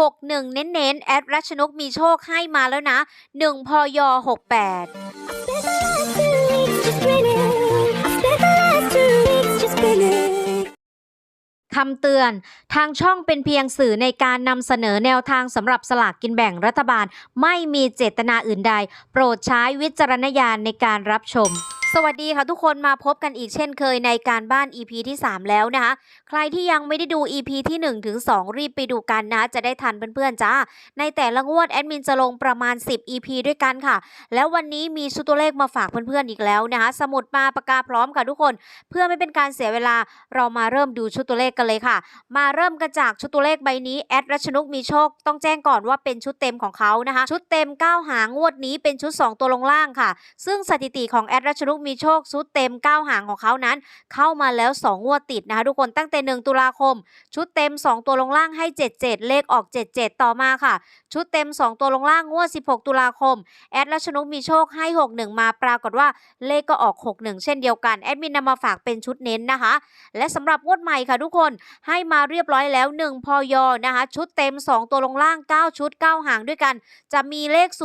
61 เน้นๆแอดรัชนกมีโชคให้มาแล้วนะ 1 พย 68คำเตือน ทางช่องเป็นเพียงสื่อในการนำเสนอแนวทางสำหรับสลากกินแบ่งรัฐบาล ไม่มีเจตนาอื่นใด โปรดใช้วิจารณญาณในการรับชม สวัสดีค่ะทุกคนมาพบกันอีกเช่นเคยในการบ้าน EP ที่ 3 แล้วนะคะ ใครที่ยังไม่ได้ดู EP ที่1ถึง2รีบไปดูกันนะ จะได้ทันเพื่อนๆจ้า ในแต่ละงวดแอดมินจะลงประมาณ 10 EP ด้วยกันค่ะ แล้ววันนี้มีชุดตัวเลขมาฝากเพื่อนๆอีกแล้วนะคะ สมุดมาปากกาพร้อมค่ะทุกคน เพื่อไม่เป็นการเสียเวลาเรามาเริ่มดูชุดตัวเลขกันเลยค่ะ มาเริ่มกันจากชุดตัวเลขใบนี้แอดรัชนุกมีโชค ต้องแจ้งก่อนว่าเป็นชุดเต็มของเขานะคะ ชุดเต็ม 9 หางงวดนี้เป็นชุด 2 ตัวลงล่างค่ะ ซึ่งสถิติของแอดรัชนุกมีโชคชุดเต็ม 9 หางของเขานั้น เข้ามาแล้ว 2 งวดติดนะคะทุกคนตั้งแต่ 1 ตุลาคม ชุดเต็ม 2 ตัวลงล่างให้ 77 เลขออก 77 ต่อมาค่ะ ชุดเต็ม 2 ตัวลงล่างงวด 16 ตุลาคม แอดรัชนุกมีโชคให้ 61 มาปรากฏว่าเลขก็ออก 61 เช่นเดียวกันแอดมินนำมาฝากเป็นชุดเน้นนะคะ และสำหรับงวดใหม่ค่ะทุกคนให้มาเรียบร้อยแล้ว 1 พอยนะคะชุดเต็ม 2 ตัวลงล่าง 9 ชุด 9 หางด้วยกัน จะมีเลข 05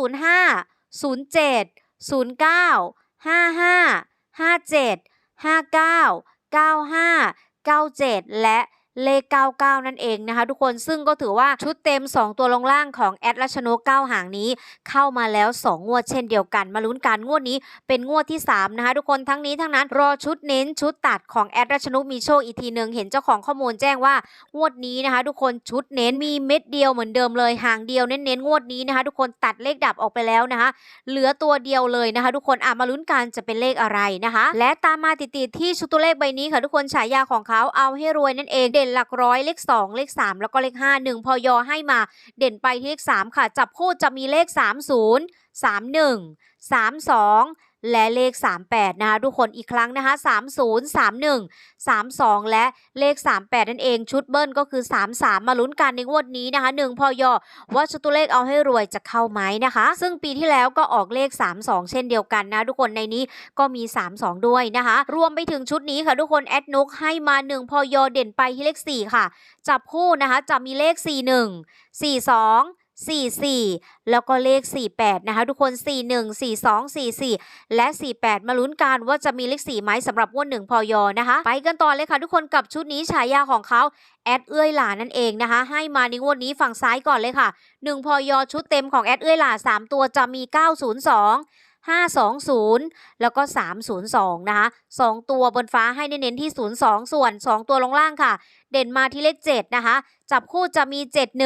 07 09 55 57 59 95 97และ เลข 99 นั่นเองนะคะ ทุกคนซึ่งก็ถือว่าชุดเต็ม 2 ตัวลงล่างของแอดรัชโน9หางนี้ เข้ามาแล้ว 2 งวดเช่นเดียวกัน มาลุ้นกันงวดนี้เป็นงวดที่ 3 นะคะ ทุกคนทั้งนี้ทั้งนั้นรอชุดเน้นชุดตัดของแอดรัชนุกมีโชคอีกทีหนึ่งเห็นเจ้าของข้อมูลแจ้งว่างวดนี้นะคะ ทุกคนชุดเน้นมีเม็ดเดียวเหมือนเดิมเลยหางเดียวเน้นๆงวดนี้นะคะ ทุกคนตัดเลขดับออกไปแล้วนะคะ เหลือตัวเดียวเลยนะคะ ทุกคนอะมาลุ้นกันจะเป็นเลขอะไรนะคะ และตามมาติดๆที่ชุดตัวเลขใบนี้ค่ะทุกคนฉายาของเขาเอาให้รวยนั่นเองเด่นหลักร้อยเลข 2 เลข 3 แล้วก็เลข 5 1พอยอให้มา เด่นไปที่เลข 3 ค่ะ จับคู่จะมีเลข 30 31 32 และเลข 38 นะคะทุกคนอีกครั้งนะคะ 30 31 32 และเลข 38 นั่นเองชุดเบิ้ลก็คือ 33 มาลุ้นกันในงวดนี้นะคะ1พอยอว่าชุดตัวเลขเอาให้รวยจะเข้าไหมนะคะ ซึ่งปีที่แล้วก็ออกเลข 32 เช่นเดียวกันนะทุกคนในนี้ก็มี 32 ด้วยนะคะ รวมไปถึงชุดนี้ค่ะทุกคนแอดนุกให้มา1พอยอเด่นไปที่เลข 4 ค่ะ จับคู่นะคะจะมีเลข 41 42 44 แล้วก็เลข 48 นะคะ ทุกคน 41 42 44 และ 48 มาลุ้นกันว่าจะมีเลข4ไหมสำหรับงวด1พอยอนะคะ ไปกันต่อเลยค่ะทุกคนกับชุดนี้ฉายาของเขาแอดเอื้อยหลานั่นเองนะคะ ให้มาในงวดนี้ฝั่งซ้ายก่อนเลยค่ะ 1พอยอชุดเต็มของแอดเอื้อยหลา3 ตัวจะมี 902 520 แล้วก็ 302 นะคะ 2 ตัวบนฟ้าให้เน้นที่ 02 ส่วน 2 ตัวลงล่างค่ะเด่นมาที่เลข7นะคะ จับคู่จะมี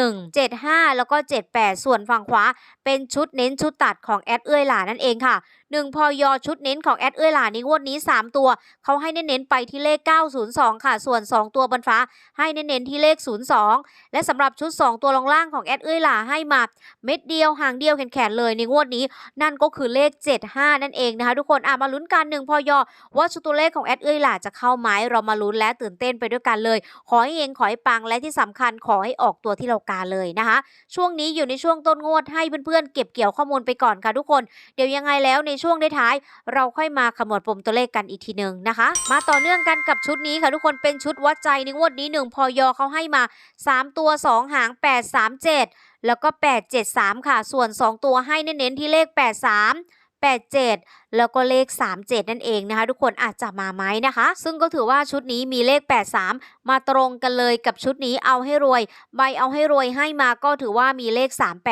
71 75 แล้วก็ 78 ส่วนฝั่งขวา เป็นชุดเน้นชุดตัดของแอดเอื้อยหลานั่นเองค่ะ1พอยอชุดเน้นของแอดเอื้อยหลาในงวดนี้ 3 ตัว เขาให้เน้นๆไปที่เลข 902 ค่ะ ส่วน 2 ตัวบนฟ้า ให้เน้นๆที่เลข 02 และสำหรับชุด 2 ตัวลงล่างของแอดเอื้อยหลาให้มาเม็ดเดียวหางเดียวแขนๆเลยในงวดนี้ นั่นก็คือเลข 75 นั่นเองนะคะทุกคนอะมาลุ้นกันหนึ่งพอยอว่าชุดตัวเลขของแอดเอื้อยหล่ะจะเข้าไหมเรามาลุ้นและตื่นเต้นไปด้วยกันเลยขอให้เองขอให้ปังและที่สำคัญขอให้ออกตัวที่เรากาเลยนะคะ ช่วงนี้อยู่ในช่วงต้นงวดให้เพื่อนๆเก็บเกี่ยวข้อมูลไปก่อนค่ะทุกคน เดี๋ยวยังไงแล้วในช่วงท้าย เราค่อยมาขมวดปมตัวเลขกันอีกทีหนึ่งนะคะ มาต่อเนื่องกันกับชุดนี้ค่ะทุกคนเป็นชุดวัดใจในงวดนี้หนึ่งพอยอเขาให้มา 3 ตัว 2 หาง 8 3 7 แล้วก็ 873 ค่ะ ส่วน 2 ตัวให้เน้นๆที่เลข 83 87 แล้วก็เลข 37 นั่นเองนะคะ ทุกคนอาจจะมาไหมนะคะ ซึ่งก็ถือว่าชุดนี้มีเลข 83 มาตรงกันเลยกับชุดนี้เอาให้รวย ใบเอาให้รวยให้มาก็ถือว่ามีเลข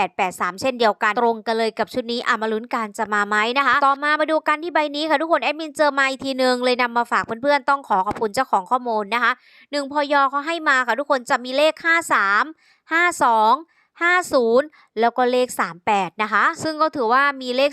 3883 เช่นเดียวกันตรงกันเลยกับชุดนี้อะมาลุ้นกันจะมาไหมนะคะ ต่อมามาดูกันที่ใบนี้ค่ะทุกคนแอดมินเจอมาอีกทีนึงเลยนำมาฝากเพื่อนๆต้องขอขอบคุณเจ้าของข้อมูลนะคะ1พยอเขาให้มาค่ะทุกคนจะมีเลข 53 52 50 แล้วก็เลข 38 นะคะ ซึ่งก็ถือว่ามีเลข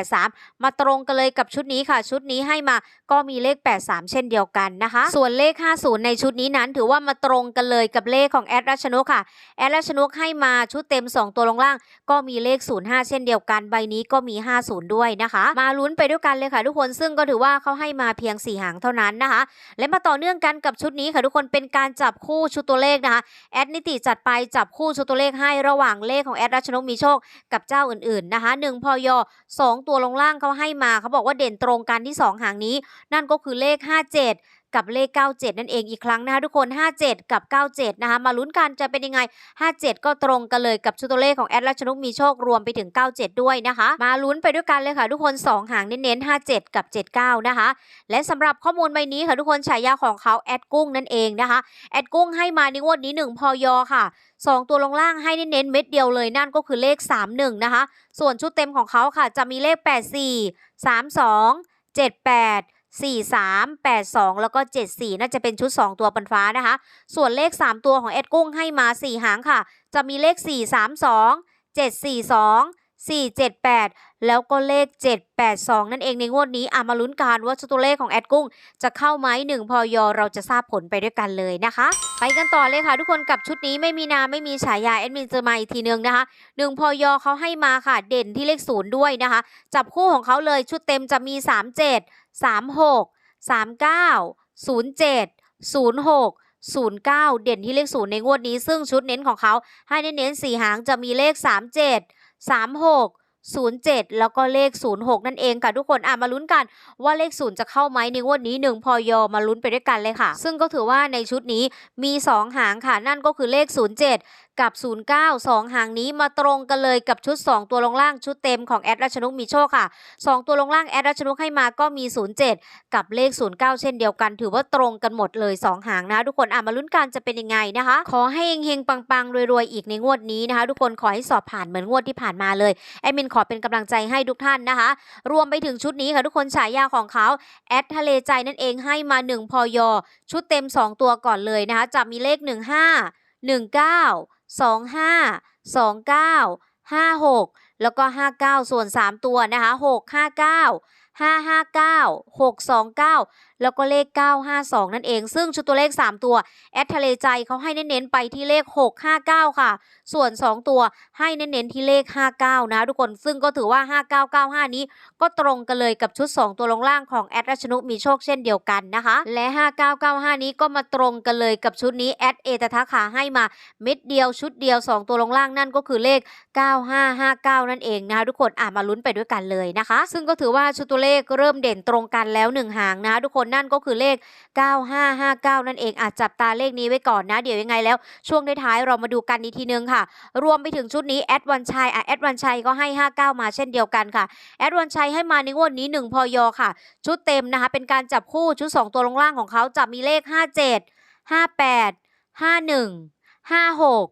3883 มาตรงกันเลยกับชุดนี้ค่ะ ชุดนี้ให้มาก็มีเลข 83 เช่นเดียวกันนะคะ ส่วนเลข 50 ในชุดนี้นั้น ถือว่ามาตรงกันเลยกับเลขของแอดรัชนกค่ะ แอดรัชนุกให้มาชุดเต็ม 2 ตัวลงล่าง ก็มีเลข 05 เช่นเดียวกัน ใบนี้ก็มี 50 ด้วยนะคะ มาลุ้นไปด้วยกันเลยค่ะทุกคน ซึ่งก็ถือว่าเขาให้มาเพียง 4 หางเท่านั้นนะคะ และมาต่อเนื่องกันกับชุดนี้ค่ะทุกคน เป็นการจับคู่ชุดตัวเลขนะคะ แอดนิติจัดไปจับคู่ชุดตัวเลขให้ระหว่างเลขของแอดรัชนกมีโชคกับเจ้าอื่นๆนะคะ1พอย2ตัวลงล่างเขาให้มาเขาบอกว่าเด่นตรงกันที่ 2 หางนี้ นั่นก็คือเลข 57 กับเลข 97 นั่นเองอีกครั้งนะคะทุกคน 57 กับ 97 นะคะมาลุ้นกันจะเป็นยังไง 57 ก็ตรงกันเลยกับชุดตัวเลขของแอดรัชนุกมีโชครวมไปถึง 97 ด้วยนะคะ มาลุ้นไปด้วยกันเลยค่ะทุกคน 2 หางเน้นๆ 57 กับ 79 นะคะ และสำหรับข้อมูลใบนี้ค่ะทุกคนฉายาของเขาแอดกุ้งนั่นเองนะคะแอดกุ้งให้มาในงวดนี้ 1พอยอค่ะ2 ตัวลงล่างให้เน้นๆเม็ดเดียวเลยนั่นก็คือเลข 31 นะคะ ส่วนชุดเต็มของเขาค่ะจะมีเลข 84 32 78 43 82 แล้วก็ 74 น่าจะเป็นชุด 2 ตัวบนฟ้านะคะ ส่วนเลข 3 ตัวของแอดกุ้งให้มา 4 หางค่ะ จะมีเลข 432 742 478 แล้วก็เลข 782 นั่นเองในงวดนี้อามาลุ้นกันว่าชุดตัวเลขของแอดกุ้ง จะเข้าไหม1พอยอเราจะทราบผลไปด้วยกันเลยนะคะ ไปกันต่อเลยค่ะทุกคนกับชุดนี้ไม่มีนามไม่มีฉายาแอดมินเจอมาอีกทีนึงนะคะ1พอยอเขาให้มาค่ะ เด่นที่เลขศูนย์ด้วยนะคะ จับคู่ของเขาเลยชุดเต็มจะมี 37 36 39 07 06 09 เด่นที่เลขศูนย์ในงวดนี้ ซึ่งชุดเน้นของเขาให้เน้นๆสี่หางจะมีเลข 37 36 07 แล้วก็เลข 06 นั่นเองค่ะทุกคนอะมาลุ้นกันว่าเลขศูนย์จะเข้าไหมในงวดนี้ 1 พอยอมาลุ้นไปด้วยกันเลยค่ะ ซึ่งก็ถือว่าในชุดนี้มี 2 หางค่ะ นั่นก็คือเลข 07 กับ 09 2 หางนี้มาตรงกันเลยกับชุด 2 ตัวลงล่างชุดเต็มของแอดรัชนุกมีโชคค่ะ 2 ตัวลงล่างแอดรัชนุกให้มาก็มี 07 กับเลข 09 เช่นเดียวกัน ถือว่าตรงกันหมดเลย 2 หางนะทุกคนอะมาลุ้นกันจะเป็นยังไงนะคะ ขอให้เฮงๆปังๆรวยๆอีกในงวดนี้นะคะ ทุกคนขอให้สอบผ่านเหมือนงวดที่ผ่านมาเลยแอดมินขอเป็นกำลังใจให้ทุกท่านนะคะ รวมไปถึงชุดนี้ค่ะทุกคนฉายาของเขาแอดทะเลใจนั่นเองให้มา 1 พอยอชุดเต็ม 2 ตัวก่อนเลยนะคะจะมีเลข 15 19 25 29 56 แล้วก็ 59 ส่วน 3 ตัวนะคะ 659 559 629 แล้วก็เลข 952 นั่นเอง ซึ่งชุดตัวเลข 3 ตัวแอดทะเลใจเขาให้เน้นๆไปที่เลข 659 ค่ะ ส่วน 2 ตัวให้เน้นๆที่เลข 59 นะทุกคนซึ่งก็ถือว่า 5995 นี้ ก็ตรงกันเลยกับชุด 2 ตัวลงล่างของแอดรัชนุมีโชคเช่นเดียวกันนะคะ และ 5995 นี้ก็มาตรงกันเลยกับชุดนี้แอดเอตทักขาให้มาเม็ดเดียวชุดเดียว 2 ตัวลงล่างนั่นก็คือเลข 9559 นั่นเองนะคะทุกคนอะมาลุ้นไปด้วยกันเลยนะคะ ซึ่งก็ถือว่าชุดตัวเลขเริ่มเด่นตรงกันแล้ว 1 หางนะทุกคนนั่นก็คือเลข 9559 นั่นเองอาจจับตาเลขนี้ไว้ก่อนนะ เดี๋ยวยังไงแล้ว ช่วงท้ายเรามาดูกันอีกทีนึงค่ะ รวมไปถึงชุดนี้แอดวันชัยอะแอดวันชัยก็ให้ 59 มาเช่นเดียวกันค่ะแอดวันชัยให้มาในงวดนี้ 1พอยอค่ะ ชุดเต็มนะคะ เป็นการจับคู่ชุด 2 ตัวลงล่างของเขาจะมีเลข 57 58 51 56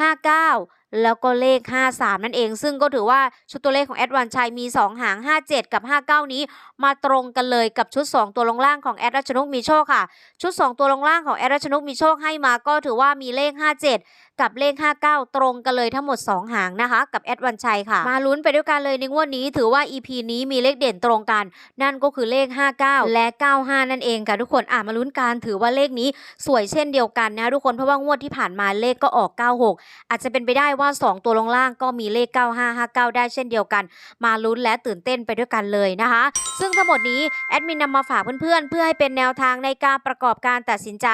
59 แล้วก็เลข 53 นั่นเอง ซึ่งก็ถือว่าชุดตัวเลขของแอดวานชัยมี 2 หาง 57 กับ 59 นี้ มาตรงกันเลยกับชุด 2 ตัวลงล่างของแอดรัชนกมีโชคค่ะ ชุด 2 ตัวลงล่างของแอดรัชนกมีโชคให้มาก็ถือว่ามีเลข 57กับเลข 59 ตรงกันเลยทั้งหมด 2 หางนะคะ กับแอดวันชัยค่ะ มาลุ้นไปด้วยกันเลยในงวดนี้ถือว่า EP นี้มีเลขเด่นตรงกัน นั่นก็คือเลข 59 และ 95 นั่นเองค่ะทุกคนอะมาลุ้นกันถือว่าเลขนี้สวยเช่นเดียวกันนะทุกคนเพราะว่างวดที่ผ่านมาเลขก็ออก 96 อาจจะเป็นไปได้ว่า 2 ตัวลงล่างก็มีเลข 9559 ได้เช่นเดียวกัน มาลุ้นและตื่นเต้นไปด้วยกันเลยนะคะ ซึ่งทั้งหมดนี้แอดมินนำมาฝากเพื่อนๆ เพื่อให้เป็นแนวทางในการประกอบการตัดสินใจ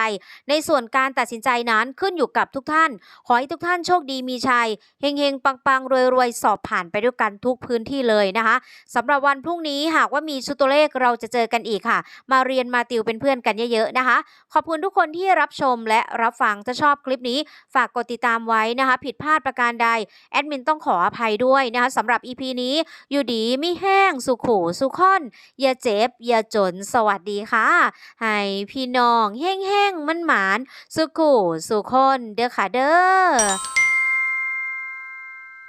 ในส่วนการตัดสินใจนั้นขึ้นอยู่กับทุกท่านขอให้ทุกท่านโชคดีมีชัยเฮงๆ ปังๆ รวยๆ สอบผ่านไปด้วยกันทุกพื้นที่เลยนะคะสำหรับวันพรุ่งนี้หากว่ามีชุดตัวเลขเราจะเจอกันอีกค่ะ มาเรียนมาติวเป็นเพื่อนกันเยอะๆนะคะ ขอบคุณทุกคนที่รับชมและรับฟังถ้าชอบคลิปนี้ ฝากกดติดตามไว้นะคะ ผิดพลาดประการใดแอดมินต้องขออภัยด้วยนะคะสำหรับ EP นี้อยู่ดีไม่แห้งสุขูสุขอนอย่าเจ็บอย่าจนสวัสดีค่ะ ให้พี่น้องแห้งๆมันหมานสุขูสุคนเด้อค่ะเด้อ 하.